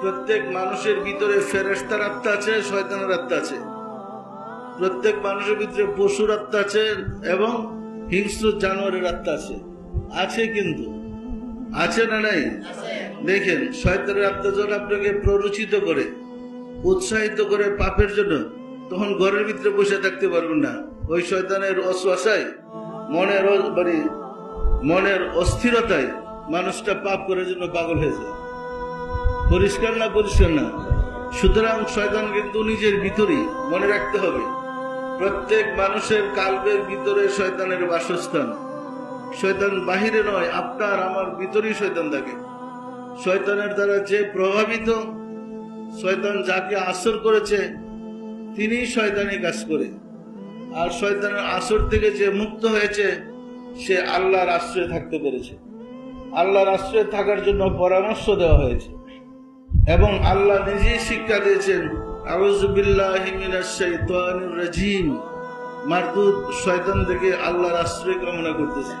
প্রত্যেক মানুষের ভিতরে ফেরেস্তার আত্মা আছে, শয়তানের আত্মা আছে। প্রত্যেক মানুষের ভিতরে পশুর আত্মা আছে এবং হিংস্র জানোয়ারের আত্মা আছে। আছে কিন্তু। আছে না নাই? দেখেন, শয়তানের আত্মা যখন আপনাকে প্ররোচিত করে, উৎসাহিত করে পাপের জন্য, তখন ঘরের ভিতরে বসে থাকতে পারবেন না। ওই শয়তানের অশ্বাসায়, মনের মানে মনের অস্থিরতায় মানুষটা পাপ করার জন্য পাগল হয়ে যায়। পরিষ্কার না পরিষ্কার না সুতরাং শয়তান কিন্তু নিজের ভিতরেই মনে রাখতে হবে। প্রত্যেক মানুষের কাল্পের ভিতরে শয়তানের বাসস্থান। শয়তান বাহিরে নয়, আপনার, আমার ভিতরেই শয়তান থাকে। শয়তানের দ্বারা যে প্রভাবিত, শয়তান যাকে আসর করেছে তিনি শয়তানি কাজ করে। আর শয়তানের আসর থেকে যে মুক্ত হয়েছে, সে আল্লাহর আশ্রয়ে থাকতে পেরেছে। আল্লাহর আশ্রয়ে থাকার জন্য পরামর্শ দেওয়া হয়েছে। এবং আল্লাহ নিজেই শিক্ষা দিয়েছেন শয়তান থেকে আশ্রয় কামনা করতেছে।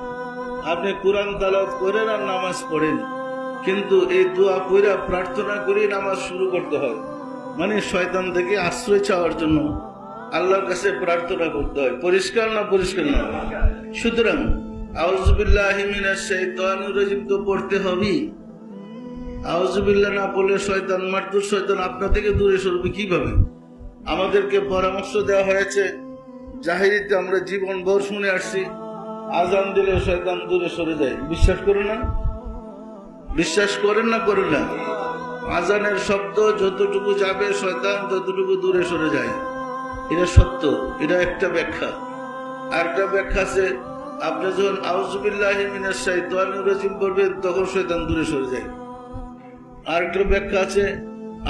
আপনি কোরআন করেন আর নামাজ পড়েন, কিন্তু এই কইরা প্রার্থনা নামাজ শুরু করতে হয়। মানে থেকে আশ্রয় চাওয়ার জন্য আল্লাহর কাছে প্রার্থনা করতে হয়, পরিষ্কার না পরিষ্কার না? সুতরাং শাইতানির রাজিম তো পড়তে হবেই। আউজুবিল্লাহ না বলে শয়তান মারদুর শয়তান আপনার থেকে দূরে সরবে কীভাবে? আমাদেরকে পরামর্শ দেওয়া হয়েছে, জাহিরিতে আমরা জীবন ভর শুনে আসছি, আজান দিলে শয়তান দূরে সরে যায়। বিশ্বাস করেন না? বিশ্বাস করেন না করেন না? আজানের শব্দ যতটুকু যাবে, শয়তান ততটুকু দূরে সরে যায়। এটা সত্য, এটা একটা ব্যাখ্যা। আর একটা ব্যাখ্যা আছে, আপনি যখন আউজুবিল্লাহ শাইতানির রাজিম পড়বেন, তখন শয়তান দূরে সরে যায়। আরেকটা ব্যাখ্যা আছে,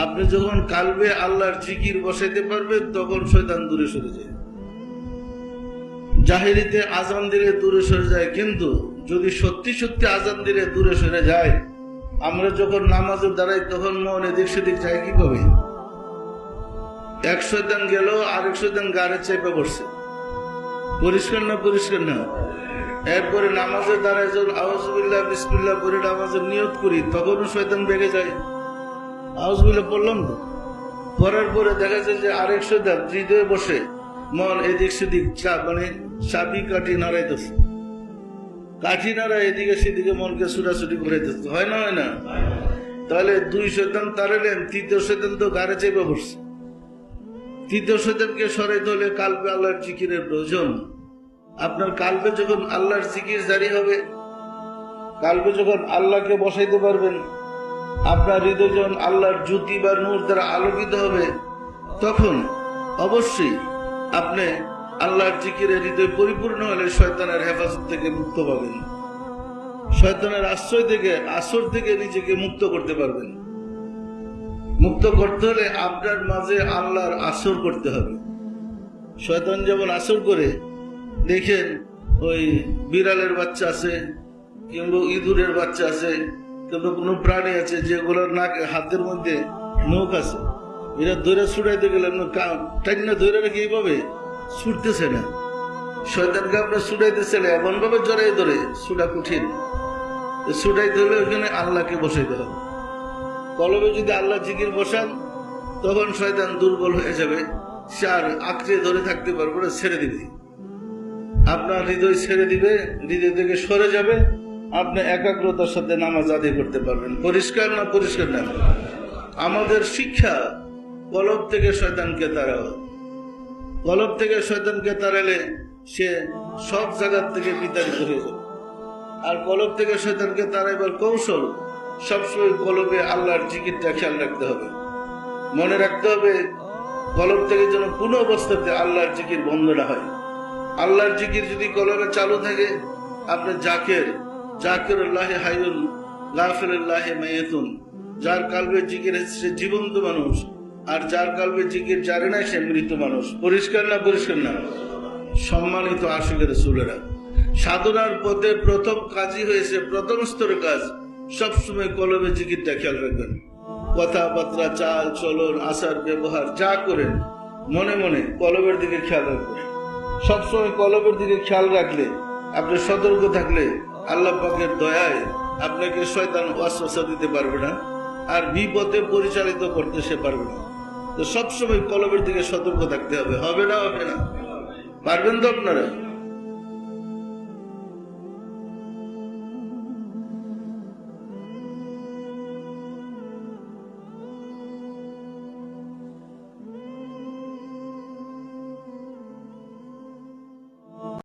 আপনি যখন কালবে আল্লাহর জিকির বসাইতে পারবেন, তখন শয়তান দূরে সরে যায়। জাহিরিতে আজান দিলে দূরে সরে যায়, কিন্তু যদি সত্যি সত্যি আজান দিলে দূরে সরে যায়, আমরা যখন নামাজের দাঁড়াই, তখন মন এদিক সেদিক যায় কীভাবে? এক শয়তান গেল আরেক শয়তান গাড়ে চেপে পড়ছে পরিষ্কার না পরিষ্কার না? এরপরে নামাজের দ্বারা যখন আউজবিল্লাহ বিসমিল্লাহ করে নামাজের নিয়ত করি, তখনও শয়তান বেগে যায়। আউজবিল্লাহ পড়লাম তো। পরের পরে দেখা যায় যে আরেক শয়তান হৃদয়ে বসে, মন এদিক সেদিক চা মানে চাবি কাঠি নাড়াইতেছে কাঠি নাড়া এদিকে সেদিকে মনকে ছুটাছুটি ঘুরাইতেছে হয় না হয় না? তাহলে দুই শয়তান তাড়ালেন তৃতীয় শয়তান তো গাড়ে চেপে বসছে। তৃতীয় শয়তানকে সরাইতে হলে কালবে আল্লাহর জিকিরের প্রয়োজন। আপনার কালবে যখন আল্লাহর জিকির জারি হবে, কালবে যখন আল্লাহকে বসাইতে পারবেন, আপনার হৃদয় যখন আল্লাহর জ্যোতি বা নূর দ্বারা আলোকিত হবে, তখন অবশ্যই আপনি আল্লাহর জিকিরে হৃদয় পরিপূর্ণ হলে শয়তানের হেফাজত থেকে মুক্ত পাবেন। শয়তানের আশ্রয় থেকে, আসর থেকে নিজেকে মুক্ত করতে পারবেন। মুক্ত করতে হলে আপনার মাঝে আল্লাহর আসর করতে হবে। শয়তান যেমন আসর করে দেখেন, ওই বিড়ালের বাচ্চা আছে, কিংবা ইঁদুরের বাচ্চা আছে, কিংবা কোনো প্রাণী আছে যেগুলোর নাক, হাতের মধ্যে নখ আছে। এরা ধরে ছুটাইতে গেলে টাইনা ধরে রেখে এইভাবে ছুটতেছে না। শয়তানকে আপনার ছুটাইতেছে না, এমনভাবে জড়াই ধরে ছুটা কঠিন। তো ছুটাইতে হলে ওখানে আল্লাহকে বসাইতে হবে। কলবে যদি আল্লাহ জিকির বসান, তখন শয়তান দুর্বল হয়ে যাবে, সে আর আঁকড়ে ধরে থাকতে পারবে না, ছেড়ে দিবে। আপনার হৃদয় ছেড়ে দিবে, হৃদয় থেকে সরে যাবে। আপনি একাগ্রতার সাথে নামাজ আদায় করতে পারবেন। পরিষ্কার না পরিষ্কার না আমাদের শিক্ষা, কলব থেকে শয়তানকে তাড়াও। কলব থেকে শয়তানকে তাড়ালে সে সব জায়গার থেকে বিতাড়িত হয়ে যাবে। আর কলব থেকে শয়তানকে তাড়াইবার কৌশল, সবসময় কলবে আল্লাহর জিকিরটা খেয়াল রাখতে হবে। মনে রাখতে হবে, কলব থেকে যেন কোনো অবস্থাতে আল্লাহর জিকির বন্ধ না হয়। আল্লাহর জিকির যদি কলমে চালু থাকে, আপনি জাকের জাকের আল্লাহে গাফের আল্লাহে মাইয়েতুন। যার কালবে জিকির সে জীবন্ত মানুষ, আর যার কালবে জিকির জানে না সে মৃত মানুষ। পরিষ্কার না পরিষ্কার না? সম্মানিত আশিকের সুলেরা সাধনার পথে প্রথম কাজই হয়েছে প্রথম স্তরের কাজ, সবসময় কলমে জিকিরটা খেয়াল রাখবেন। কথাবার্তা, চাল, চলন, আচার, ব্যবহার, যা করেন, মনে মনে কলমের দিকে খেয়াল রাখবেন। সবসময় কলমের দিকে খেয়াল রাখলে, আপনি সতর্ক থাকলে আল্লাহ পাকের দয়ায় আপনাকে শয়তান ওয়াসওয়াসা দিতে পারবে না আর বিপদে পরিচালিত করতে সে পারবে না। তো সবসময় কলমের দিকে সতর্ক থাকতে হবে হবে না হবে না। পারবেন তো আপনারা?